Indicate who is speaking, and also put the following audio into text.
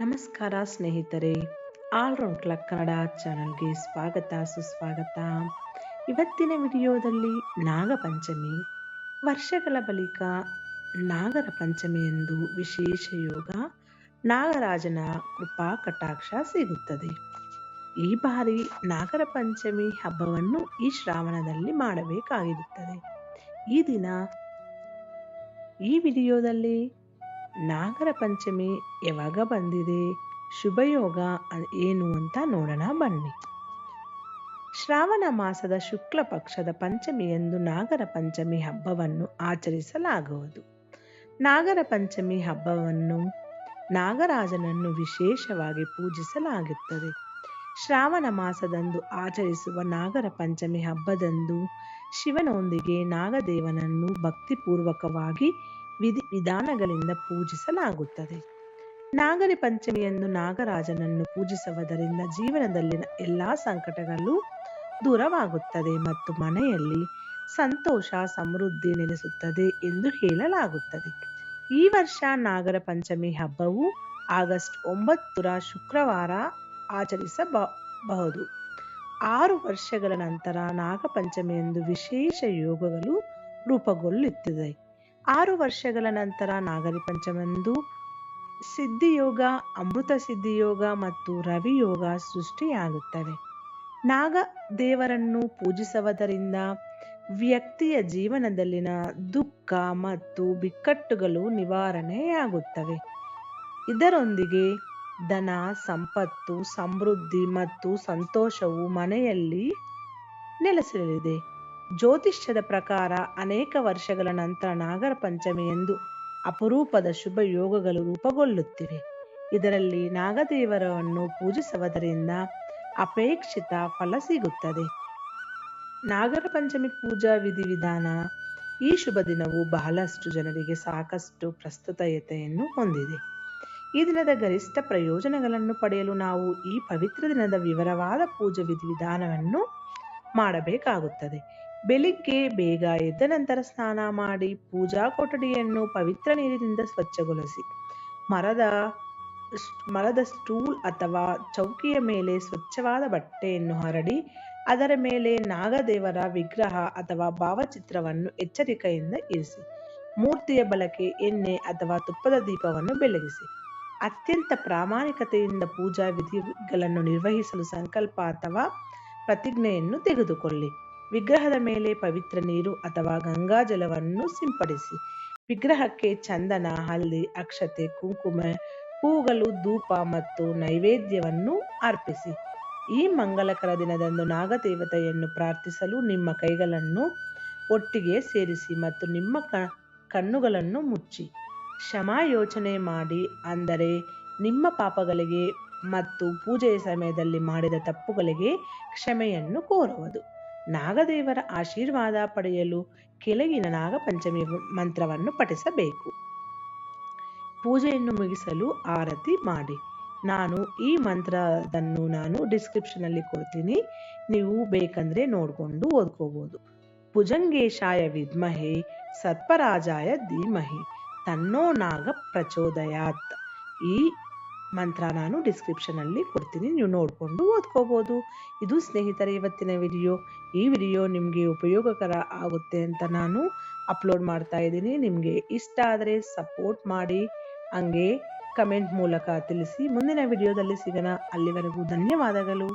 Speaker 1: ನಮಸ್ಕಾರ ಸ್ನೇಹಿತರೆ ಆಲ್ರೌಂಡ್ ಕ್ಲಕ್ ಕನ್ನಡ ಚಾನಲ್ಗೆ ಸ್ವಾಗತ, ಸುಸ್ವಾಗತ. ಇವತ್ತಿನ ವಿಡಿಯೋದಲ್ಲಿ ನಾಗಪಂಚಮಿ. ವರ್ಷಗಳ ಬಳಿಕ ನಾಗರ ಪಂಚಮಿ ಎಂದು ವಿಶೇಷ ಯೋಗ ನಾಗರಾಜನ ಕೃಪಾ ಕಟಾಕ್ಷ ಸಿಗುತ್ತದೆ. ಈ ಬಾರಿ ನಾಗರ ಪಂಚಮಿ ಹಬ್ಬವನ್ನು ಈ ಶ್ರಾವಣದಲ್ಲಿ ಮಾಡಬೇಕಾಗಿರುತ್ತದೆ. ಈ ದಿನ ಈ ವಿಡಿಯೋದಲ್ಲಿ ನಾಗರ ಪಂಚಮಿ ಯಾವಾಗ ಬಂದಿದೆ? ಶುಭಯೋಗ ಏನು ಅಂತ ನೋಡೋಣ, ಬನ್ನಿ. ಶ್ರಾವಣ ಮಾಸದ ಶುಕ್ಲ ಪಕ್ಷದ ಪಂಚಮಿಯಂದು ನಾಗರ ಪಂಚಮಿ ಹಬ್ಬವನ್ನು ಆಚರಿಸಲಾಗುವುದು. ನಾಗರ ಪಂಚಮಿ ಹಬ್ಬವನ್ನು ನಾಗರಾಜನನ್ನು ವಿಶೇಷವಾಗಿ ಪೂಜಿಸಲಾಗುತ್ತದೆ. ಶ್ರಾವಣ ಮಾಸದಂದು ಆಚರಿಸುವ ನಾಗರ ಪಂಚಮಿ ಹಬ್ಬದಂದು ಶಿವನೊಂದಿಗೆ ನಾಗದೇವನನ್ನು ಭಕ್ತಿಪೂರ್ವಕವಾಗಿ ವಿಧಿ ವಿಧಾನಗಳಿಂದ ಪೂಜಿಸಲಾಗುತ್ತದೆ. ನಾಗರ ಪಂಚಮಿಯಂದು ನಾಗರಾಜನನ್ನು ಪೂಜಿಸುವುದರಿಂದ ಜೀವನದಲ್ಲಿನ ಎಲ್ಲಾ ಸಂಕಟಗಳು ದೂರವಾಗುತ್ತದೆ ಮತ್ತು ಮನೆಯಲ್ಲಿ ಸಂತೋಷ, ಸಮೃದ್ಧಿ ನೆಲೆಸುತ್ತದೆ ಎಂದು ಹೇಳಲಾಗುತ್ತದೆ. ಈ ವರ್ಷ ನಾಗರ ಪಂಚಮಿ ಹಬ್ಬವು ಆಗಸ್ಟ್ ಒಂಬತ್ತರ ಶುಕ್ರವಾರ ಆಚರಿಸಬಹುದು. ಆರು ವರ್ಷಗಳ ನಂತರ ನಾಗಪಂಚಮಿಯಂದು ವಿಶೇಷ ಯೋಗಗಳು ರೂಪುಗೊಳ್ಳುತ್ತಿದೆ. ಆರು ವರ್ಷಗಳ ನಂತರ ನಾಗರಿ ಪಂಚಮಂದು ಸಿದ್ಧಿಯೋಗ, ಅಮೃತ ಸಿದ್ಧಿಯೋಗ ಮತ್ತು ರವಿಯೋಗ ಸೃಷ್ಟಿಯಾಗುತ್ತವೆ. ನಾಗ ದೇವರನ್ನು ಪೂಜಿಸುವುದರಿಂದ ವ್ಯಕ್ತಿಯ ಜೀವನದಲ್ಲಿನ ದುಃಖ ಮತ್ತು ಬಿಕ್ಕಟ್ಟುಗಳು ನಿವಾರಣೆಯಾಗುತ್ತವೆ. ಇದರೊಂದಿಗೆ ಧನ, ಸಂಪತ್ತು, ಸಮೃದ್ಧಿ ಮತ್ತು ಸಂತೋಷವು ಮನೆಯಲ್ಲಿ ನೆಲೆಸಲಿದೆ. ಜ್ಯೋತಿಷ್ಯದ ಪ್ರಕಾರ ಅನೇಕ ವರ್ಷಗಳ ನಂತರ ನಾಗರ ಪಂಚಮಿಯಂದು ಅಪರೂಪದ ಶುಭ ಯೋಗಗಳು ರೂಪುಗೊಳ್ಳುತ್ತಿವೆ. ಇದರಲ್ಲಿ ನಾಗದೇವರನ್ನು ಪೂಜಿಸುವುದರಿಂದ ಅಪೇಕ್ಷಿತ ಫಲ ಸಿಗುತ್ತದೆ. ನಾಗರ ಪಂಚಮಿ ಪೂಜಾ ವಿಧಿವಿಧಾನ ಈ ಶುಭ ದಿನವು ಬಹಳಷ್ಟು ಜನರಿಗೆ ಸಾಕಷ್ಟು ಪ್ರಸ್ತುತತೆಯನ್ನು ಹೊಂದಿದೆ. ಈ ದಿನದ ಗರಿಷ್ಠ ಪ್ರಯೋಜನಗಳನ್ನು ಪಡೆಯಲು ನಾವು ಈ ಪವಿತ್ರ ದಿನದ ವಿವರವಾದ ಪೂಜಾ ವಿಧಿವಿಧಾನವನ್ನು ಮಾಡಬೇಕಾಗುತ್ತದೆ. ಬೆಳಿಗ್ಗೆ ಬೇಗ ಎದ್ದ ನಂತರ ಸ್ನಾನ ಮಾಡಿ ಪೂಜಾ ಕೊಠಡಿಯನ್ನು ಪವಿತ್ರ ನೀರಿನಿಂದ ಸ್ವಚ್ಛಗೊಳಿಸಿ. ಮರದ ಮರದ ಸ್ಟೂಲ್ ಅಥವಾ ಚೌಕಿಯ ಮೇಲೆ ಸ್ವಚ್ಛವಾದ ಬಟ್ಟೆಯನ್ನು ಹರಡಿ, ಅದರ ಮೇಲೆ ನಾಗದೇವರ ವಿಗ್ರಹ ಅಥವಾ ಭಾವಚಿತ್ರವನ್ನು ಎಚ್ಚರಿಕೆಯಿಂದ ಇರಿಸಿ. ಮೂರ್ತಿಯ ಬಳಕೆ ಎಣ್ಣೆ ಅಥವಾ ತುಪ್ಪದ ದೀಪವನ್ನು ಬೆಳಗಿಸಿ. ಅತ್ಯಂತ ಪ್ರಾಮಾಣಿಕತೆಯಿಂದ ಪೂಜಾ ವಿಧಿಗಳನ್ನು ನಿರ್ವಹಿಸಲು ಸಂಕಲ್ಪ ಅಥವಾ ಪ್ರತಿಜ್ಞೆಯನ್ನು ತೆಗೆದುಕೊಳ್ಳಿ. ವಿಗ್ರಹದ ಮೇಲೆ ಪವಿತ್ರ ನೀರು ಅಥವಾ ಗಂಗಾಜಲವನ್ನು ಸಿಂಪಡಿಸಿ. ವಿಗ್ರಹಕ್ಕೆ ಚಂದನ ಹಲ್ದಿ ಅಕ್ಷತೆ, ಕುಂಕುಮ, ಹೂಗಳು, ಧೂಪ ಮತ್ತು ನೈವೇದ್ಯವನ್ನು ಅರ್ಪಿಸಿ. ಈ ಮಂಗಳಕರ ದಿನದಂದು ನಾಗದೇವತೆಯನ್ನು ಪ್ರಾರ್ಥಿಸಲು ನಿಮ್ಮ ಕೈಗಳನ್ನು ಒಟ್ಟಿಗೆ ಸೇರಿಸಿ ಮತ್ತು ನಿಮ್ಮ ಕ, ಕಣ್ಣುಗಳನ್ನು ಮುಚ್ಚಿ. ಕ್ಷಮಾಯೋಚನೆ ಮಾಡಿ, ಅಂದರೆ ನಿಮ್ಮ ಪಾಪಗಳಿಗೆ ಮತ್ತು ಪೂಜೆಯ ಸಮಯದಲ್ಲಿ ಮಾಡಿದ ತಪ್ಪುಗಳಿಗೆ ಕ್ಷಮೆಯನ್ನು ಕೋರುವುದು. ನಾಗದೇವರ ಆಶೀರ್ವಾದ ಪಡೆಯಲು ಕೆಳಗಿನ ನಾಗಪಂಚಮಿ ಮಂತ್ರವನ್ನು ಪಠಿಸಬೇಕು. ಪೂಜೆಯನ್ನು ಮುಗಿಸಲು ಆರತಿ ಮಾಡಿ. ನಾನು ಈ ಮಂತ್ರದನ್ನು ನಾನು ಡಿಸ್ಕ್ರಿಪ್ಷನಲ್ಲಿ ಕೊಡ್ತೀನಿ. ನೀವು ಬೇಕಂದ್ರೆ ನೋಡಿಕೊಂಡು ಓದ್ಕೋಬಹುದು ಭುಜಂಗೇಶಾಯ ವಿದ್ಮಹೆ ಸರ್ಪರಾಜಾಯ ಧೀಮಹಿ. ತನ್ನೋ ನಾಗ ಪ್ರಚೋದಯಾತ್. ಈ ಮಂತ್ರ ನಾನು ಡಿಸ್ಕ್ರಿಪ್ಷನಲ್ಲಿ ಕೊಡ್ತೀನಿ, ನೀವು ನೋಡಿಕೊಂಡು ಓದ್ಕೋಬೋದು. ಇದು ಸ್ನೇಹಿತರೆ, ಇವತ್ತಿನ ವಿಡಿಯೋ ಈ ವಿಡಿಯೋ ನಿಮಗೆ ಉಪಯೋಗಕರ ಆಗುತ್ತೆ ಅಂತ ನಾನು ಅಪ್ಲೋಡ್ ಮಾಡ್ತಾ ಇದ್ದೀನಿ. ನಿಮಗೆ ಇಷ್ಟ ಆದರೆ ಸಪೋರ್ಟ್ ಮಾಡಿ, ಹಂಗೆ ಕಮೆಂಟ್ ಮೂಲಕ ತಿಳಿಸಿ. ಮುಂದಿನ ವಿಡಿಯೋದಲ್ಲಿ ಸಿಗೋಣ. ಅಲ್ಲಿವರೆಗೂ ಧನ್ಯವಾದಗಳು.